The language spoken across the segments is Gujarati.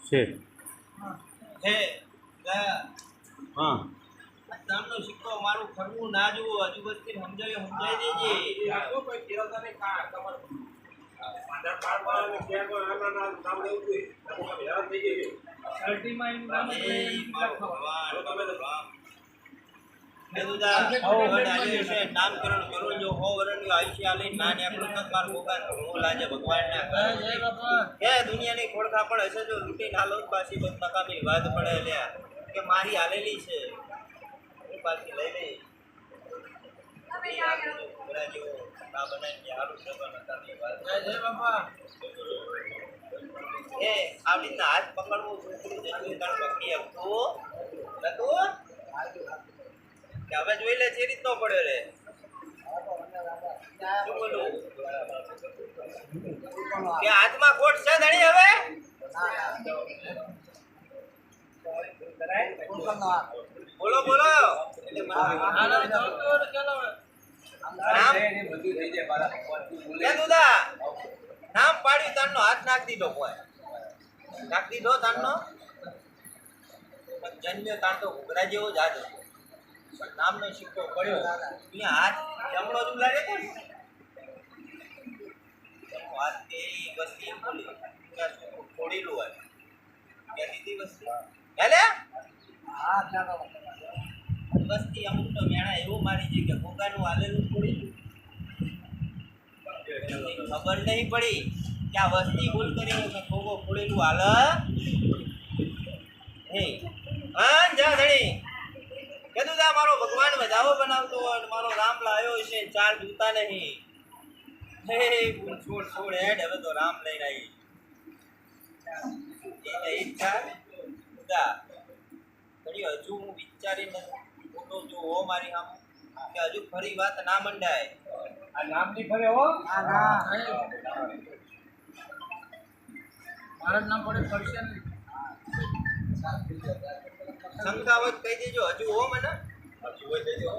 છે હે ગયા હા. આ નામનો સિક્કો મારું ના જુઓ હજુ સમજાવી સમજાવી દેજે. ભગવાન. ભગવાન છે. નામકરણ કરો જો હો વરણ્યું આયુષ્ય આલી નાને આપણું તક માર ભગવાન હું લાજે ભગવાનના ઘર. હે દુનિયાની ખોડખા પણ હશે જો લૂંટી ના લો પાછી બસ નકામી વાત પડે લ્યા. કે મારી આલેલી છે. હું પાછી લઈ લઈ ના હાથ પકડવું પકડી નતું? કે હવે જોઈ લે છે રીતનો પડ્યો રે. હાથમાં ખોટ છે ધણી હવે? બોલો બોલો. નામ પાડ્યું તારનો હાથ નાખ દીધો કોઈ નાખ દીધો તારનો જન્મ્યો તાર તો ઘૂઘરા જેવો જ હાથ પણ નામનો સિક્કો પડ્યો અહીંયા હાથ જમણો જ ઉલાડે છે હાથ તે વસ્તી એમ બોલી છોકરું ખોડેલું હોય ક્યાં દીધી વસ્તી હેલે વસ્તી અમુક તો મેણા એવું મારી છે કે ભોગાનું હાલેલું ખોડેલું ખબર નહીં પડી કે આ વસ્તી ભૂલ કરી કે ભોગો ફોડેલું હાલ. હા? જા ધણી. કીધું તા મારો ભગવાન વધાવો બનાવતો મારો રામ લાવ્યો છે ચાર જૂતા નહીં. હે છોડ છોડ, હેડ, હવે તો રામ લઈને આવી. ઈચ્છા? ખુદા ઘડી હજુ હું વિચારી નથી મોટો જો હો મારી આમ કે હજુ ફરી વાત ના મંડાય. આ નામની. ફરે હો. ભારત નામ પડે ને શંકાવત કહી દેજો હજુ હો મને. હજુ હોય દેજો.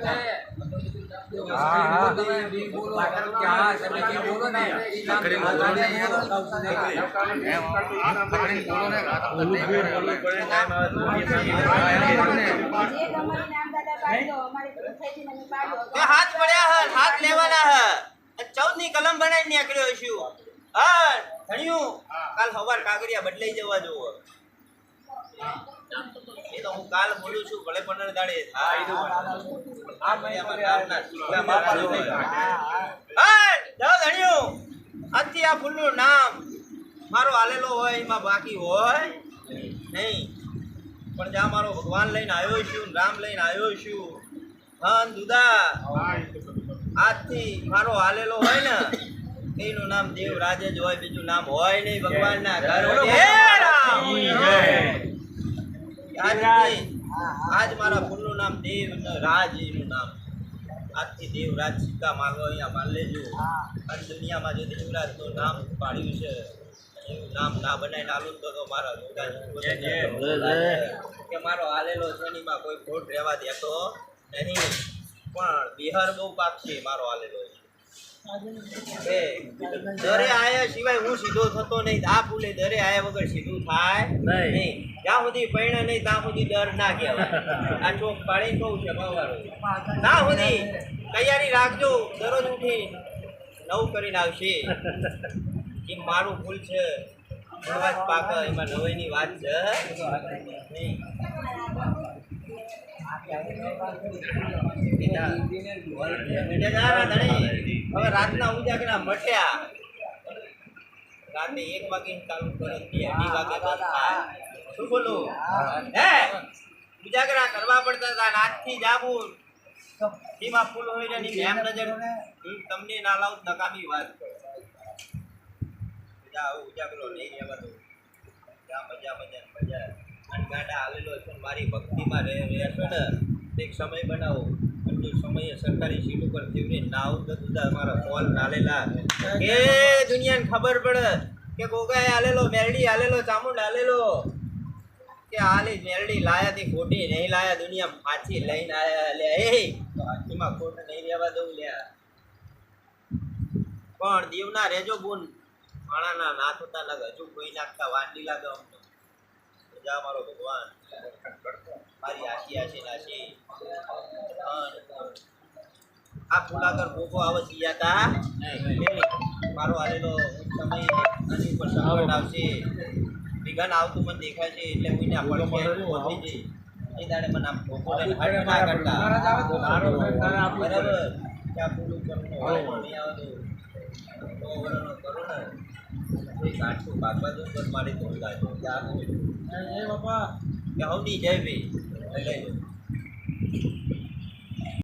કે હાથ પડ્યા હે. હાથ લેવાના હે ચૌદની કલમ બનાવીને નીકળ્યો છું હા ધણિયું કાલ સવાર કાગરિયા બદલાઈ જવા જોવો એ તો હું કાલ બોલું છું ભલે પંદર દાડે થાય આ મહિનામાં નામના સિક્કા મારા જોડે. હા જાઓ ધણિયું આજથી આ ફૂલનું નામ મારો હાલેલો હોય એમાં બાકી હોય નહીં પણ જ્યાં મારો ભગવાન લઈને આવ્યો છું રામ લઈને આવ્યો છું હન દુદા આજથી મારો હાલેલો હોય ને એનું નામ દેવ રાજે જ હોય બીજું નામ હોય નહીં ભગવાનના ઘર હે આજ મારા ફૂલનું નામ દેવ રાજ એનું નામ. આજથી દેવરાજ સિક્કા માગો અહીંયા માન લેજો. આ દુનિયામાં જે દેવરાજનું નામ પાડ્યું છે એવું નામ ના બનાવીને આલું તો મારા કે મારો હાલેલો શનિમાં કોઈ ખોટ રહેવા દેતો નહીં. પણ બિહાર બહુ પાક છે મારો હાલેલો. દરે આયા સિવાય હું સીધો થતો નહીં. આ ફૂલે દરે આયા વગર સીધું થાય નહીં. જ્યાં સુધી પૈણા નહીં ત્યાં સુધી દર ના કહેવાય. આ ચોક પાડી કહું છે બવારો ત્યાં સુધી તૈયારી રાખજો દરરોજ ઉઠી નવું કરીને આવશે. એ મારું ભૂલ છે? નવા પાક એમાં નવાઈની વાત છે. નહીં. બેટા ધણી, હવે રાતના ઉજાગરા મટ્યા રાતે એક વાગે ચાલુ કરે બે અઢી વાગે બંધ શું બોલું? હે. ઉજાગરા કરવા પડતા હતા રાતથી જાગું એમાં ફૂલ હોય ને એમ નજર હું તમને ના લાવું નકામી વાત કરો. ઉજાગરો નહીં રહેવા દઉં મજા મજા મજા. અને ગાડા આવેલો છે ને મારી ભક્તિમાં રહે રહેશો ને. તો એક સમય બનાવો. જો સમયે સરકારી સીટ ઉપર જીવને નાવ તો મારા કોલ નાલેલા કે દુનિયાને ખબર પડે કે ગોગાએ આલેલો મેરડી આલેલો ચામુંડ આલેલો કે આલી મેરડી લાયા થી ખોટી નહીં લાયા દુનિયા પાછી લઈને આયા લે એ એમાં ખોટ નહીં રહેવા દઉં લ્યા. પણ દેવના રેજો ગુણ માણાના ના થતા લાગે હજુ કોઈ નાખતા વાંડી લાગે અમને. જા મારો ભગવાન. મારી આશી આશી છે. આ ફુલાકર ભોગો આવે તા મારો આલેલો સમય આની ઉપર સંકટ આવશે. વિઘન આવતું મને દેખાય છે એટલે હું ત્યાં પહોંચી જઈ એ દાડે મને આમ ભોગો લઈને હટ ના કરતા. બરાબર? ત્યાં પૂરું કરવું હોય તો નહીં આવે તો તો કરો ને. કાઠું બાગવા તો મારી ધૂળ લાગે ત્યાં કે હવડી જય ભાઈ લઈ લો